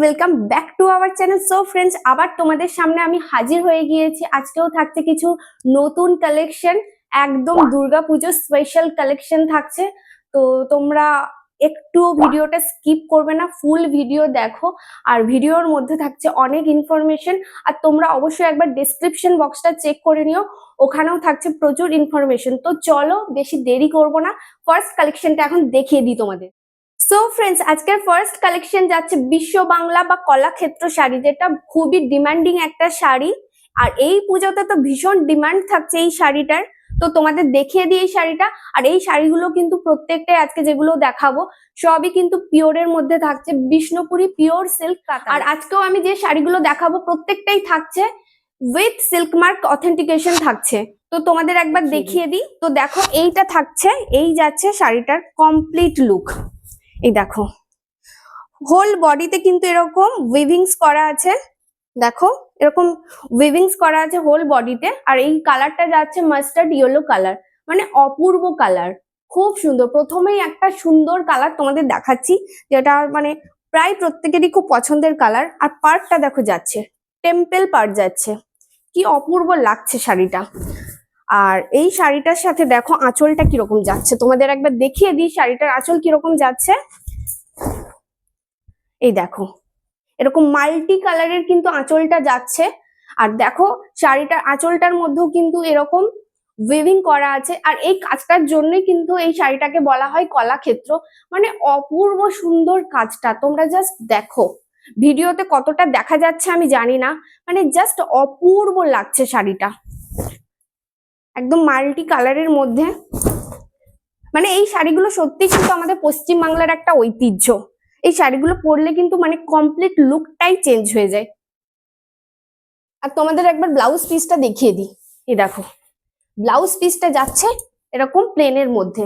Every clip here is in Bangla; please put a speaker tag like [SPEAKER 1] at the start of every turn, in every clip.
[SPEAKER 1] Welcome back to our channel so friends আবার তোমাদের সামনে আমি হাজির হয়ে গিয়েছি। আজকেও থাকছে কিছু নতুন কালেকশন একদম দুর্গাপুজো স্পেশাল কালেকশন থাকছে। তো তোমরা একটু ভিডিওটা স্কিপ করবে না ফুল ভিডিও দেখো। আর ভিডিওর মধ্যে থাকছে অনেক ইনফরমেশন আর তোমরা অবশ্যই একবার ডেসক্রিপশন বক্সটা চেক করে নিও। ওখানেও থাকছে প্রচুর ইনফরমেশন তো চলো, বেশি দেরি করব না। ফার্স্ট কালেকশনটা এখন দেখিয়ে দিই তোমাদের। সো ফ্রেন্ডস আজকের ফার্স্ট কালেকশন যাচ্ছে বিশ্ব বাংলা বা কলাক্ষেত্র শাড়ি যেটা খুবই ডিমান্ডিং একটা শাড়ি। আর এই পুজোতে তো ভীষণ ডিমান্ড থাকছে এই শাড়িটার। তো তোমাদের দেখিয়ে দিই এই শাড়িটা। আর এই শাড়িগুলো কিন্তু প্রত্যেকটাই আজকে যেগুলো দেখাবো সবই কিন্তু পিওরের মধ্যে থাকছে। বিষ্ণুপুরি পিওর সিল্ক আর আজকেও আমি যে শাড়িগুলো দেখাবো প্রত্যেকটাই থাকছে উইথ সিল্ক মার্ক অথেন্টিকেশন থাকছে। তো তোমাদের একবার দেখিয়ে দিই। তো দেখো এইটা থাকছে এই যাচ্ছে শাড়িটার কমপ্লিট লুক এই দেখো। হোল বডিতে কিন্তু এরকম উইভিংস করা আছে। দেখো, এরকম উইভিংস করা আছে হোল বডিতে আর এই কালারটা যাচ্ছে মাস্টার্ড ইয়েলো কালার মানে অপূর্ব কালার খুব সুন্দর। প্রথমেই একটা সুন্দর কালার তোমাদের দেখাচ্ছি, যেটা মানে প্রায় প্রত্যেকেরই খুব পছন্দের কালার আর পার্টটা দেখো যাচ্ছে টেম্পেল পার্ট যাচ্ছে। কি অপূর্ব লাগছে শাড়িটা। আর এই শাড়িটার সাথে দেখো আঁচলটা কীরকম যাচ্ছে। তোমাদের একবার দেখিয়ে দিই শাড়িটার আঁচল কীরকম যাচ্ছে। এই দেখো, এরকম মাল্টি কালারের কিন্তু আঁচলটা যাচ্ছে। আর দেখো শাড়িটার আঁচলটার মধ্যেও কিন্তু এরকম উইভিং করা আছে। আর এই কাজটার জন্যই কিন্তু এই শাড়িটাকে বলা হয় কলাক্ষেত্র। মানে অপূর্ব সুন্দর কাজটা। তোমরা জাস্ট দেখো। ভিডিওতে কতটা দেখা যাচ্ছে আমি জানি না। মানে জাস্ট অপূর্ব লাগছে শাড়িটা। একদম মাল্টি কালারের মধ্যে। মানে এই শাড়িগুলো সত্যি কিন্তু আমাদের পশ্চিম বাংলার একটা ঐতিহ্য। এই শাড়িগুলো পরলে কিন্তু মানে কমপ্লিট লুকটাই চেঞ্জ হয়ে যায়। আর তোমাদের একবার ব্লাউজ পিসটা দেখিয়ে দিই। এই দেখো ব্লাউজ পিসটা যাচ্ছে এরকম প্লেনের মধ্যে।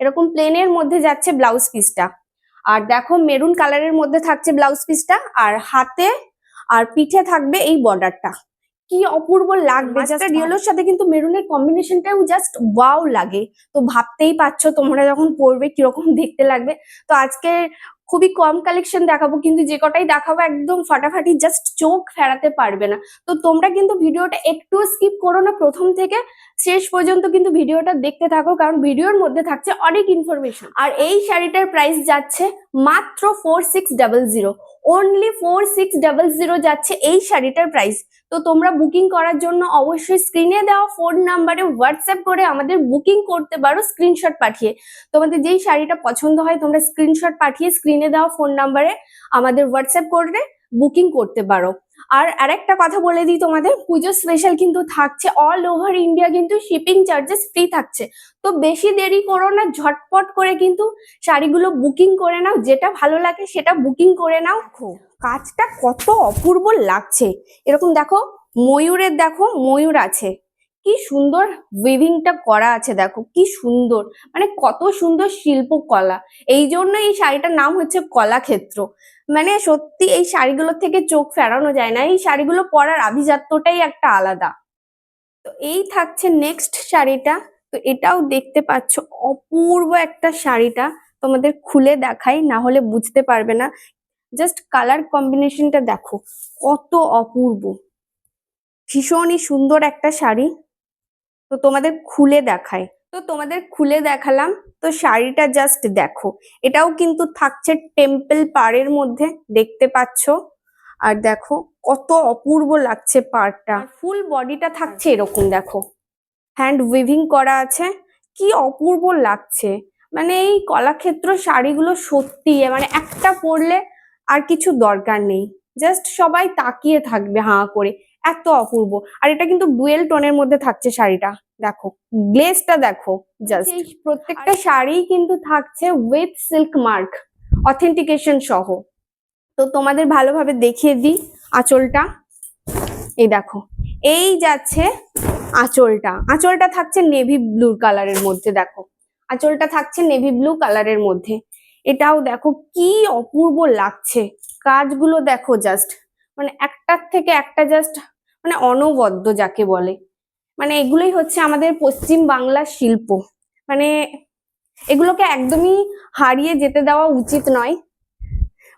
[SPEAKER 1] এরকম প্লেনের মধ্যে যাচ্ছে ব্লাউজ পিসটা আর দেখো মেরুন কালারের মধ্যে থাকছে ব্লাউজ পিসটা আর হাতে আর পিঠে থাকবে এই বর্ডারটা কি অপূর্ব লাগবে? জাস্ট ইয়েলোর সাথে কিন্তু মেরুনের কম্বিনেশনটাও জাস্ট ওয়াও লাগে। তো ভাবতেই পারছ তোমরা যখন পরবে কীরকম দেখতে লাগবে। তো আজকে খুবই কম কালেকশন দেখাবো কিন্তু যে কটাই দেখাবো একদম ফাটাফাটি জাস্ট চোখ ফেরাতে পারবে না। তো তোমরা কিন্তু ভিডিওটা একটু স্কিপ করো না প্রথম থেকে। শেষ পর্যন্ত কিন্তু ভিডিওটা দেখতে থাকো, কারণ ভিডিওর মধ্যে থাকছে অনেক ইনফরমেশন আর এই শাড়িটার প্রাইস যাচ্ছে মাত্র four six double zero only four six double zero যাচ্ছে এই শাড়িটার প্রাইস তো তোমরা বুকিং করার জন্য অবশ্যই স্ক্রিনে দেওয়া ফোন নাম্বারে হোয়াটসঅ্যাপ করে আমাদের বুকিং করতে পারো স্ক্রিনশট পাঠিয়ে। তোমাদের যেই শাড়িটা পছন্দ হয় তোমরা স্ক্রিনশট পাঠিয়ে স্ক্রিনে দেওয়া ফোন নাম্বারে আমাদের হোয়াটসঅ্যাপ করে বুকিং করতে পারো। আর আরেকটা কথা বলে দিই তোমাদের পুজো স্পেশাল কিন্তু থাকছে অল ওভার ইন্ডিয়া কিন্তু শিপিং চার্জেস ফ্রি থাকছে। তো বেশি দেরি করো না ঝটপট করে কিন্তু শাড়িগুলো বুকিং করে নাও যেটা ভালো লাগে সেটা বুকিং করে নাও। কাজটা কত অপূর্ব লাগছে। এরকম দেখো ময়ূরের দেখো ময়ূর আছে। কি সুন্দর উইভিংটা করা আছে দেখো, কি সুন্দর। মানে কত সুন্দর শিল্পকলা। এই জন্য এই শাড়িটার নাম হচ্ছে কলাক্ষেত্র। মানে সত্যি এই শাড়িগুলোর থেকে চোখ ফেরানো যায় না, এই শাড়িগুলো পরার আভিজাত্যটাই একটা আলাদা। তো এই থাকছে নেক্সট শাড়িটা। তো এটাও দেখতে পাচ্ছ, অপূর্ব একটা শাড়িটা। তোমাদের খুলে দেখাই, না হলে বুঝতে পারবে না। জাস্ট কালার কম্বিনেশনটা দেখো, কত অপূর্ব। ভীষণই সুন্দর একটা শাড়ি। তো তোমাদের খুলে দেখায়। তো তোমাদের খুলে দেখালাম তো শাড়িটা জাস্ট দেখো। এটাও কিন্তু থাকছে টেম্পল পাড়ের মধ্যে দেখতে পাচ্ছ। আর দেখো কত অপূর্ব লাগছে পাড়টা। ফুল বডিটা থাকছে এরকম দেখো। হ্যান্ড উইভিং করা আছে। কি অপূর্ব লাগছে। মানে এই কলাক্ষেত্র শাড়িগুলো সত্যি মানে একটা পরলে আর কিছু দরকার নেই। জাস্ট সবাই তাকিয়ে থাকবে হাঁ করে। এত অপূর্ব। আর এটা কিন্তু ডুয়েল টোনের মধ্যে থাকছে শাড়িটা। দেখো গ্লেজটা দেখো জাস্ট প্রত্যেকটা শাড়ি কিন্তু থাকছে উইথ সিল্ক মার্ক অথেন্টিকেশন সহ। তো তোমাদের ভালোভাবে দেখিয়ে দিই আঁচলটা। এই দেখো এই যাচ্ছে আঁচলটা। আঁচলটা থাকছে নেভি ব্লু কালারের মধ্যে দেখো। আঁচলটা থাকছে নেভি ব্লু কালারের মধ্যে। এটাও দেখো কি অপূর্ব লাগছে। কাজগুলো দেখো জাস্ট মানে একটার থেকে একটা জাস্ট মানে অনবদ্য যাকে বলে। মানে এগুলোই হচ্ছে আমাদের পশ্চিম বাংলার শিল্প। মানে এগুলোকে একদমই হারিয়ে যেতে দেওয়া উচিত নয়।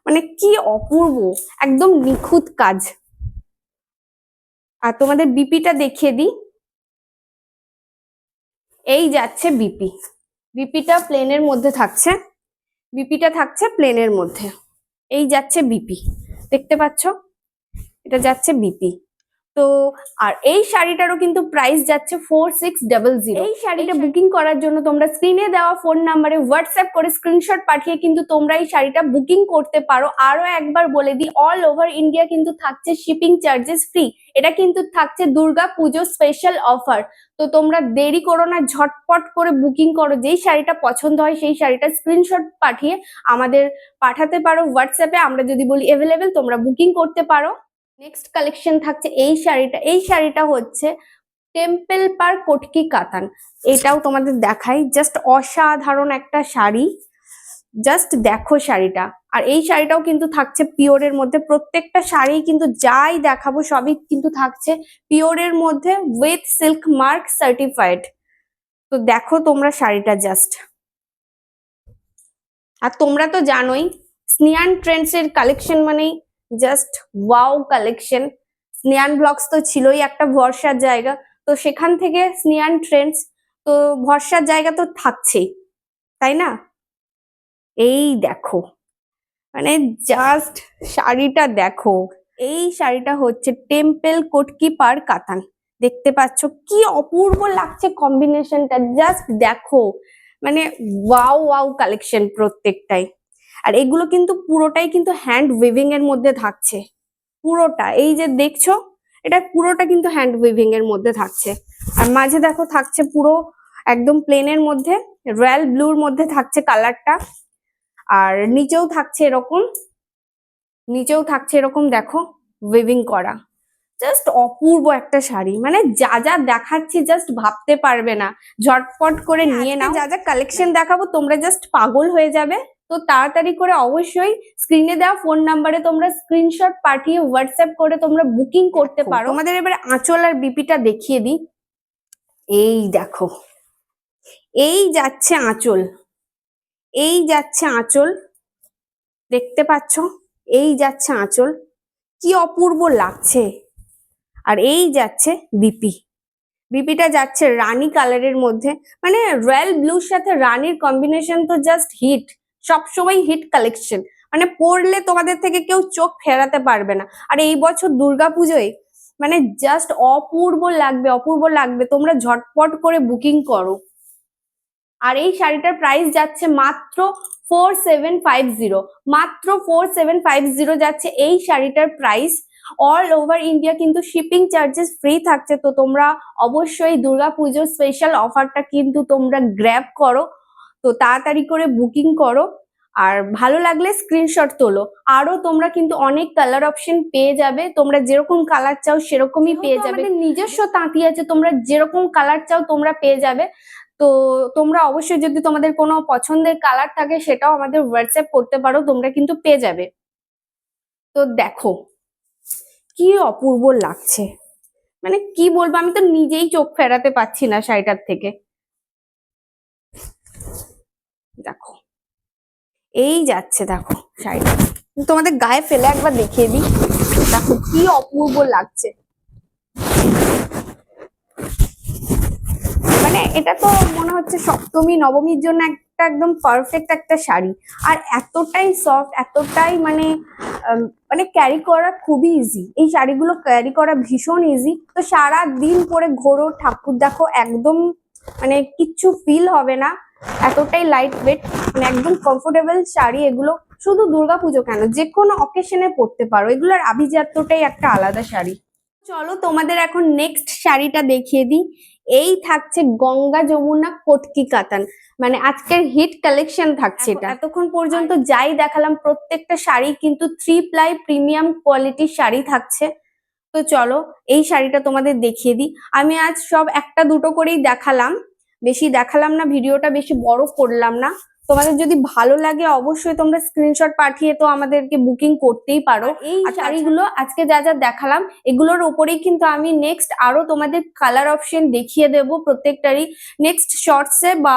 [SPEAKER 1] মানে কি অপূর্ব, একদম নিখুঁত কাজ। আর তোমাদের বিপিটা দেখিয়ে দিই। এই যাচ্ছে বিপি। বিপিটা প্লেনের মধ্যে থাকছে। বিপিটা থাকছে প্লেনের মধ্যে। এই যাচ্ছে বিপি। দেখতে পাচ্ছ? এটা যাচ্ছে বিপি। তো আর এই শাড়িটারও কিন্তু প্রাইস যাচ্ছে ফোর সিক্স ডাবল জিরো এই শাড়িটা বুকিং করার জন্য তোমরা স্ক্রিনে দেওয়া ফোন নাম্বারে হোয়াটসঅ্যাপ করে স্ক্রিনশট পাঠিয়ে কিন্তু তোমরা এই শাড়িটা বুকিং করতে পারো। আরও একবার বলে দিই অল ওভার ইন্ডিয়া কিন্তু থাকছে শিপিং চার্জেস ফ্রি এটা কিন্তু থাকছে দুর্গা পুজো স্পেশাল অফার তো তোমরা দেরি করো না ঝটপট করে বুকিং করো। যেই শাড়িটা পছন্দ হয় সেই শাড়িটা স্ক্রিনশট পাঠিয়ে আমাদের পাঠাতে পারো হোয়াটসঅ্যাপে আমরা যদি বলি অ্যাভেলেবেল তোমরা বুকিং করতে পারো। নেক্সট কালেকশন থাকছে এই শাড়িটা। এই শাড়িটা হচ্ছে টেম্পল পার কটকি কাতান এটাও তোমাদের দেখাই। জাস্ট অসাধারণ একটা শাড়ি। জাস্ট দেখো শাড়িটা। আর এই শাড়িটাও কিন্তু থাকছে পিওরের মধ্যে। প্রত্যেকটা শাড়ি কিন্তু যাই দেখাবো, সবই কিন্তু থাকছে পিওরের মধ্যে উইথ সিল্ক মার্ক সার্টিফাইড তো দেখো তোমরা শাড়িটা জাস্ট আর তোমরা তো জানোই স্নিয়ান ট্রেন্ডস এর কালেকশন মানেই জাস্ট ওয়াও কালেকশন স্নিয়ান ব্লগস তো ছিলই একটা ভরসার জায়গা। তো সেখান থেকে স্নিয়ান ট্রেন্ডস তো ভরসার জায়গা তো থাকছেই, তাই না? এই দেখো মানে জাস্ট শাড়িটা দেখো, এই শাড়িটা হচ্ছে টেম্পেল কোটকি পার কাতান দেখতে পাচ্ছ কি অপূর্ব লাগছে কম্বিনেশনটা জাস্ট দেখো মানে ওয়াও ওয়াও কালেকশন প্রত্যেকটাই। আর এগুলো কিন্তু পুরোটাই কিন্তু হ্যান্ড উইভিং এর মধ্যে থাকছে। পুরোটা এই যে দেখছ এটা পুরোটা কিন্তু হ্যান্ড উইভিং এর মধ্যে থাকছে। আর মাঝে দেখো থাকছে পুরো একদম প্লেনের মধ্যে রয়্যাল ব্লুর মধ্যে থাকছে কালারটা আর নিচেও থাকছে এরকম নিচেও থাকছে এরকম দেখো উইভিং করা। জাস্ট অপূর্ব একটা শাড়ি মানে যা যা দেখাচ্ছি জাস্ট ভাবতে পারবে না। ঝটপট করে নিয়ে নাও। যা যা কালেকশন দেখাবো তোমরা জাস্ট পাগল হয়ে যাবে। তো তাড়াতাড়ি করে অবশ্যই স্ক্রিনে দেওয়া ফোন নাম্বারে তোমরা স্ক্রিনশট পাঠিয়ে হোয়াটসঅ্যাপ করে তোমরা বুকিং করতে পারো। আমাদের এবারে আঁচল আর বিপিটা দেখিয়ে দিই। এই দেখো। এই যাচ্ছে আঁচল। এই যাচ্ছে আঁচল। দেখতে পাচ্ছ? এই যাচ্ছে আঁচল। কি অপূর্ব লাগছে। আর এই যাচ্ছে বিপি বিপিটা যাচ্ছে রানী কালারের মধ্যে। মানে রয়্যাল ব্লুর সাথে রানীর কম্বিনেশন তো জাস্ট হিট সবসময় হিট কালেকশন মানে পরলে তোমাদের থেকে কেউ চোখ ফেরাতে পারবে না। আর এই বছর দুর্গাপুজোয় মানে জাস্ট অপূর্ব লাগবে অপূর্ব লাগবে। তোমরা ঝটপট করে বুকিং করো। আর এই শাড়িটার প্রাইস যাচ্ছে মাত্র ফোর সেভেন ফাইভ জিরো মাত্র ফোর সেভেন ফাইভ জিরো যাচ্ছে এই শাড়িটার প্রাইস অল ওভার ইন্ডিয়া কিন্তু শিপিং চার্জেস ফ্রি থাকছে। তো তোমরা অবশ্যই দুর্গাপুজোর স্পেশাল অফারটা কিন্তু তোমরা গ্র্যাব করো। তো তাড়াতাড়ি করে বুকিং করো আর ভালো লাগলে স্ক্রিনশট তোলো। আরও তোমরা কিন্তু অনেক কালার অপশন পেয়ে যাবে। তোমরা যেরকম কালার চাও সেরকমই পেয়ে যাবে। নিজস্ব তাঁতি আছে তোমরা যেরকম কালার চাও তোমরা পেয়ে যাবে। তো তোমরা অবশ্যই যদি তোমাদের কোনো পছন্দের কালার থাকে সেটাও আমাদের হোয়াটসঅ্যাপ করতে পারো তোমরা কিন্তু পেয়ে যাবে। তো দেখো কি অপূর্ব লাগছে। মানে কি বলব আমি তো নিজেই চোখ ফেরাতে পাচ্ছি না শাড়িটার থেকে। দেখো। এই যাচ্ছে, দেখো, শাড়িটা। তোমাদের গায়ে ফেলে একবার দেখিয়ে দিই। দেখো কি অপূর্ব লাগছে। মানে এটা তো মনে হচ্ছে সপ্তমী, নবমীর জন্য একটা একদম পারফেক্ট একটা শাড়ি। আর এতটাই সফট এতটাই মানে মানে ক্যারি করা খুবই ইজি এই শাড়িগুলো ক্যারি করা ভীষণ ইজি তো সারা দিন পরে ঘোরো, ঠাকুর দেখো, একদম মানে কিচ্ছু ফিল হবে না। এতটাই লাইট ওয়েট মানে একদম কমফোর্টেবল শাড়ি এগুলো শুধু দুর্গাপুজো কেন? যে কোনো অকেশনে পরতে পারো। এগুলোর আভিজাত্যটাই একটা আলাদা শাড়ি। চলো তোমাদের এখন নেক্সট শাড়িটা দেখিয়ে দিই। এই থাকছে গঙ্গা যমুনা কটকি কাতান। মানে আজকের হিট কালেকশন থাকছে এটা। এতক্ষণ পর্যন্ত যাই দেখালাম প্রত্যেকটা শাড়ি কিন্তু থ্রি প্লাই প্রিমিয়াম কোয়ালিটির শাড়ি থাকছে। তো চলো এই শাড়িটা তোমাদের দেখিয়ে দিই। আমি আজ সব একটা দুটো করেই দেখালাম। বেশি দেখালাম না ভিডিওটা বেশি বড় করলাম না। তোমাদের যদি ভালো লাগে অবশ্যই তোমরা স্ক্রিনশট পাঠিয়ে তো আমাদেরকে বুকিং করতেই পারো। এই শাড়িগুলো আজকে যা যা দেখালাম এগুলোর ওপরেই কিন্তু আমি নেক্সট আরও তোমাদের কালার অপশন দেখিয়ে দেব প্রত্যেকটারই। নেক্সট শর্টসে বা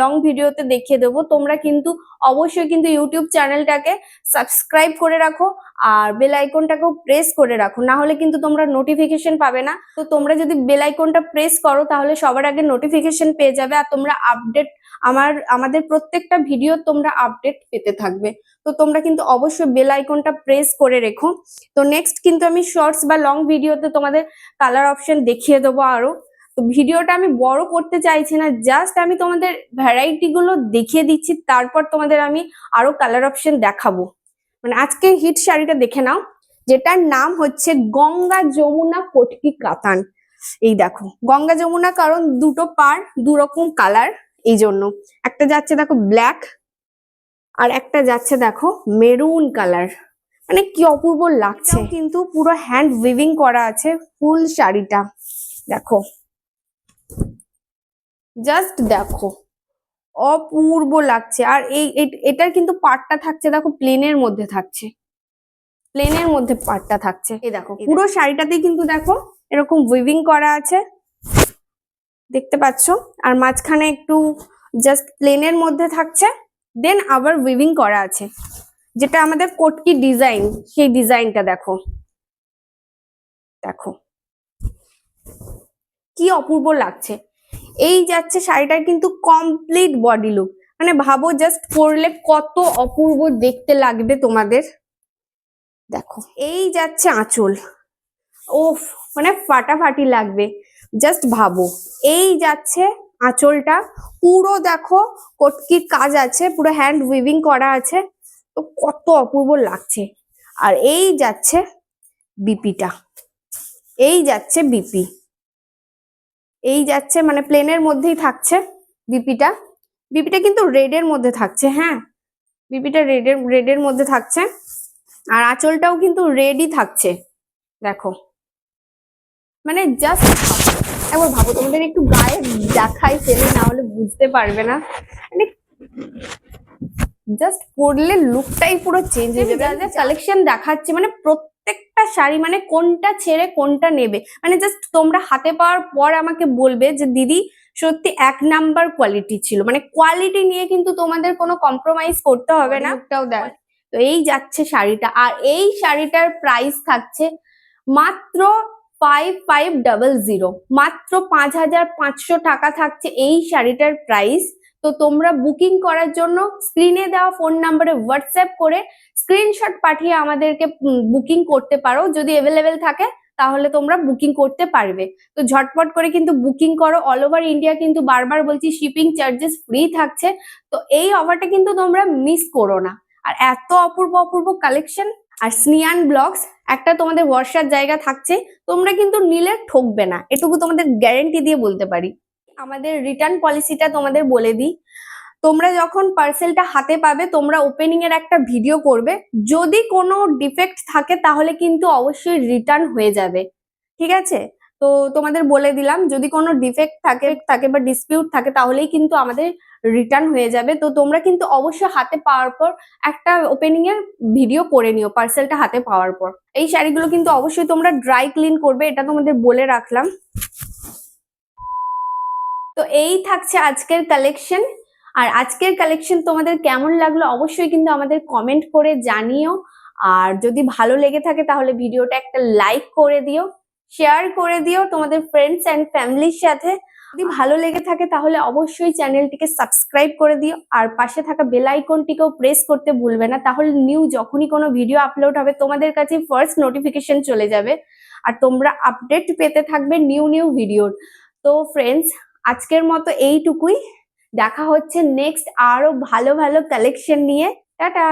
[SPEAKER 1] লং ভিডিওতে দেখিয়ে দেবো। তোমরা কিন্তু অবশ্যই কিন্তু ইউটিউব চ্যানেলটাকে সাবস্ক্রাইব করে রাখো আর বেল আইকনটাকেও প্রেস করে রাখো। না হলে কিন্তু তোমরা নোটিফিকেশন পাবে না। তো তোমরা যদি বেল আইকনটা প্রেস করো তাহলে সবার আগে নোটিফিকেশন পেয়ে যাবে। আর তোমরা আপডেট আমার আমাদের প্রত্যেকটা ভিডিও তোমরা আপডেট পেতে থাকবে। তো তোমরা কিন্তু অবশ্যই বেল আইকনটা প্রেস করে রেখো। তো নেক্সট কিন্তু আমি শর্টস বা লং ভিডিওতে তোমাদের কালার অপশন দেখিয়ে দেবো আরও। তো ভিডিওটা আমি বড় করতে চাইছি না জাস্ট আমি তোমাদের ভ্যারাইটি গুলো দেখিয়ে দিচ্ছি, তারপর তোমাদের আমি আরও কালার অপশন দেখাবো। মানে আজকে হিট শাড়িটা দেখে নাও, যেটার নাম হচ্ছে গঙ্গা যমুনা কটকি কাতান। এই দেখো, গঙ্গা যমুনা কারণ দুটো পার দু রকম কালার এই জন্য একটা যাচ্ছে দেখো ব্ল্যাক আর একটা যাচ্ছে দেখো মেরুন কালার মানে কি অপূর্ব লাগছে। কিন্তু পুরো হ্যান্ড উইভিং করা আছে ফুল শাড়িটা। দেখো। জাস্ট দেখো। অপূর্ব লাগছে। আর এই এটার কিন্তু পার্টটা থাকছে দেখো প্লেনের মধ্যে থাকছে। প্লেনের মধ্যে পার্টটা থাকছে। এই দেখো। পুরো শাড়িটাতেই কিন্তু দেখো এরকম উইভিং করা আছে। দেখতে পাচ্ছ। আর মাঝখানে একটু জাস্ট প্লেনের মধ্যে থাকছে দেন আবার উইভিং করা আছে। যেটা আমাদের কোটকি ডিজাইন সেই ডিজাইনটা দেখো। দেখো। কি অপূর্ব লাগছে। এই যাচ্ছে শাড়িটার কিন্তু কমপ্লিট বডি লুক মানে ভাবো জাস্ট পরলে কত অপূর্ব দেখতে লাগবে তোমাদের। দেখো, এই যাচ্ছে আঁচল। ওফ মানে ফাটাফাটি লাগবে। জাস্ট ভাবো। এই যাচ্ছে আঁচলটা। পুরো দেখো কটকির কাজ আছে, পুরো হ্যান্ড উইভিং করা আছে। তো কত অপূর্ব লাগছে। আর এই যাচ্ছে বিপিটা। এই যাচ্ছে বিপি। এই যাচ্ছে মানে প্লেনের মধ্যেই থাকছে বিপিটা। বিপিটা কিন্তু রেডের মধ্যে থাকছে হ্যাঁ। বিপিটা রেডের রেডের মধ্যে থাকছে। আর আঁচলটাও কিন্তু রেডই থাকছে। দেখো। মানে জাস্ট একবার ভাবো তোমাদের একটু গায়ে দেখাই ফেলে না হলে বুঝতে পারবে না। মানে জাস্ট পরলে লুকটাই পুরো চেঞ্জ হয়ে যাবে। যা কালেকশন দেখাচ্ছে মানে প্রত্যেকটা শাড়ি মানে কোনটা ছেড়ে কোনটা নেবে। মানে জাস্ট তোমরা হাতে পাওয়ার পর আমাকে বলবে যে দিদি সত্যি এক নাম্বার কোয়ালিটি ছিল। মানে কোয়ালিটি নিয়ে কিন্তু তোমাদের কোনো কম্প্রোমাইজ করতে হবে না। লুকটাও দেখ। তো এই যাচ্ছে শাড়িটা। আর এই শাড়িটার প্রাইস থাকছে মাত্র ফাইভ ফাইভ ডাবল জিরো মাত্র পাঁচ হাজার পাঁচশো টাকা থাকছে এই শাড়িটার প্রাইস তো তোমরা বুকিং করার জন্য স্ক্রিনে দেওয়া ফোন নাম্বারে হোয়াটসঅ্যাপ করে স্ক্রিনশট পাঠিয়ে আমাদেরকে বুকিং করতে পারো। যদি অ্যাভেলেবেল থাকে, তাহলে তোমরা বুকিং করতে পারবে। তো ঝটপট করে কিন্তু বুকিং করো। অল ওভার ইন্ডিয়া কিন্তু বারবার বলছি শিপিং চার্জেস ফ্রি থাকছে। তো এই অফারটা কিন্তু তোমরা মিস করো না। আর এত অপূর্ব অপূর্ব কালেকশন আর স্নিয়ান ব্লকস একটা তোমাদের বর্ষার জায়গা থাকছে, তোমরা কিন্তু নিলে ঠকবে না। এটুকু তোমাদের গ্যারেন্টি দিয়ে বলতে পারি। আমাদের রিটার্ন পলিসিটা তোমাদের বলে দিই। তোমরা যখন পার্সেলটা হাতে পাবে, তোমরা ওপেনিং এর একটা ভিডিও করবে। যদি কোনো ডিফেক্ট থাকে, তাহলে কিন্তু অবশ্যই রিটার্ন হয়ে যাবে। ঠিক আছে? তো তোমাদের বলে দিলাম, যদি কোনো ডিফেক্ট থাকে থাকে বা ডিসপিউট থাকে, তাহলেই কিন্তু আমাদের রিটার্ন হয়ে যাবে। তো তোমরা কিন্তু অবশ্যই হাতে পাওয়ার পর একটা ওপেনিং এর ভিডিও করে নিও পার্সেলটা হাতে পাওয়ার পর। এই শাড়িগুলো কিন্তু অবশ্যই তোমরা ড্রাই ক্লিন করবে, এটা তোমাদের বলে রাখলাম। তো এই থাকছে আজকের কালেকশন আর আজকের কালেকশন তোমাদের কেমন লাগল অবশ্যই কিন্তু আমাদের কমেন্ট করে জানিও। আর যদি ভালো লেগে থাকে তাহলে ভিডিওটা একটা লাইক করে দিও। শেয়ার করে দিও তোমাদের ফ্রেন্ডস অ্যান্ড ফ্যামিলির সাথে। যদি ভালো লেগে থাকে তাহলে অবশ্যই চ্যানেলটিকে সাবস্ক্রাইব করে দিও। আর পাশে থাকা বেল আইকনটিকেও প্রেস করতে ভুলবে না। তাহলে নিউ যখনই কোনো ভিডিও আপলোড হবে, তোমাদের কাছে ফার্স্ট নোটিফিকেশন চলে যাবে। আর তোমরা আপডেট পেতে থাকবে নিউ নিউ ভিডিওর তো ফ্রেন্ডস আজকের মতো এইটুকুই। দেখা হচ্ছে নেক্সট আরও ভালো ভালো কালেকশন নিয়ে। টাটা!